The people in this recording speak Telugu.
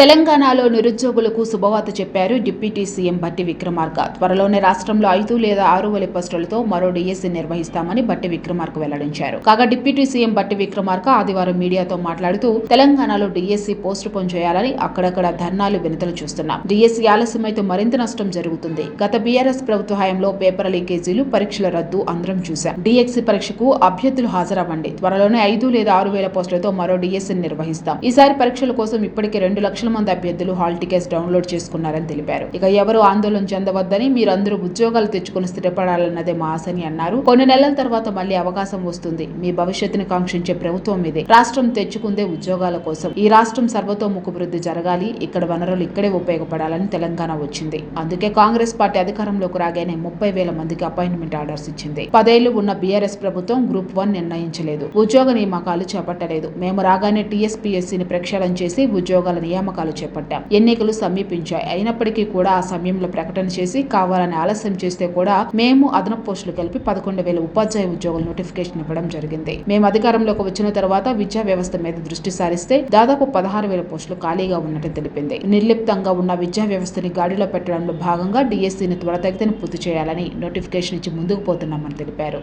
తెలంగాణలో నిరుద్యోగులకు శుభవార్త చెప్పారు డిప్యూటీ సీఎం బట్టి విక్రమార్క. త్వరలోనే రాష్ట్రంలో ఐదు లేదా ఆరు వేల పోస్టులతో మరో డిఎస్సీ నిర్వహిస్తామని బట్టి విక్రమార్క వెల్లడించారు. కాగా డిప్యూటీ సీఎం బట్టి విక్రమార్క ఆదివారం మీడియాతో మాట్లాడుతూ తెలంగాణలో డిఎస్సీ పోస్టు పోన్ చేయాలని అక్కడక్కడ ధర్నాలు వినతలు చూస్తున్నాం. డిఎస్సీ ఆలస్యమైతే మరింత నష్టం జరుగుతుంది. గత బీఆర్ఎస్ ప్రభుత్వ హయాంలో పేపర్ లీకేజీలు పరీక్షల రద్దు అందరం చూశాం. డిఎస్సీ పరీక్షకు అభ్యర్థులు హాజరవ్వండి. త్వరలోనే ఐదు లేదా ఆరు వేల పోస్టులతో మరో డిఎస్సీ నిర్వహిస్తాం. ఈసారి పరీక్షల కోసం ఇప్పటికే రెండు లక్షల మంది అభ్యర్థులు హాల్ టికెట్స్ డౌన్లోడ్ చేసుకున్నారని తెలిపారు. ఇక ఎవరు ఆందోళన చెందవద్దని మీరందరూ ఉద్యోగాలు తెచ్చుకుని స్థిరపడాలన్నదే మా ఆశని అన్నారు. కొన్ని నెలల తర్వాత మళ్ళీ అవకాశం వస్తుంది. మీ భవిష్యత్తును కాంక్షించే ప్రభుత్వం ఇదే. రాష్ట్రం తెచ్చుకుందే ఉద్యోగాల కోసం. ఈ రాష్ట్రం సర్వతోముఖభివృద్ధి జరగాలి. ఇక్కడ వనరులు ఇక్కడే ఉపయోగపడాలని తెలంగాణ వచ్చింది. అందుకే కాంగ్రెస్ పార్టీ అధికారంలోకి రాగానే ముప్పై వేల మందికి అపాయింట్మెంట్ ఆర్డర్స్ ఇచ్చింది. పదేళ్ళు ఉన్న బీఆర్ఎస్ ప్రభుత్వం గ్రూప్ వన్ నిర్ణయించలేదు. ఉద్యోగ నియామకాలు చేపట్టలేదు. మేము రాగానే టీఎస్పీఎస్సీని ప్రక్షాళన చేసి ఉద్యోగాల నియామకాలు చేపట్టాం. ఎన్నికలు సమీపించాయి. అయినప్పటికీ కూడా ఆ సమయంలో ప్రకటన చేసి కావాలని ఆలస్యం చేస్తే కూడా మేము అదనపు పోస్టులు కలిపి పదకొండు వేల ఉపాధ్యాయ ఉద్యోగులు నోటిఫికేషన్ ఇవ్వడం జరిగింది. మేము అధికారంలోకి వచ్చిన తర్వాత విద్యా వ్యవస్థ మీద దృష్టి సారిస్తే దాదాపు పదహారు వేల పోస్టులు ఖాళీగా ఉన్నట్టు తెలిపింది. నిర్లిప్తంగా ఉన్న విద్యా వ్యవస్థని గాడిలో పెట్టడంలో భాగంగా డిఎస్సీని త్వరతగితని పూర్తి చేయాలని నోటిఫికేషన్ ఇచ్చి ముందుకు పోతున్నామని తెలిపారు.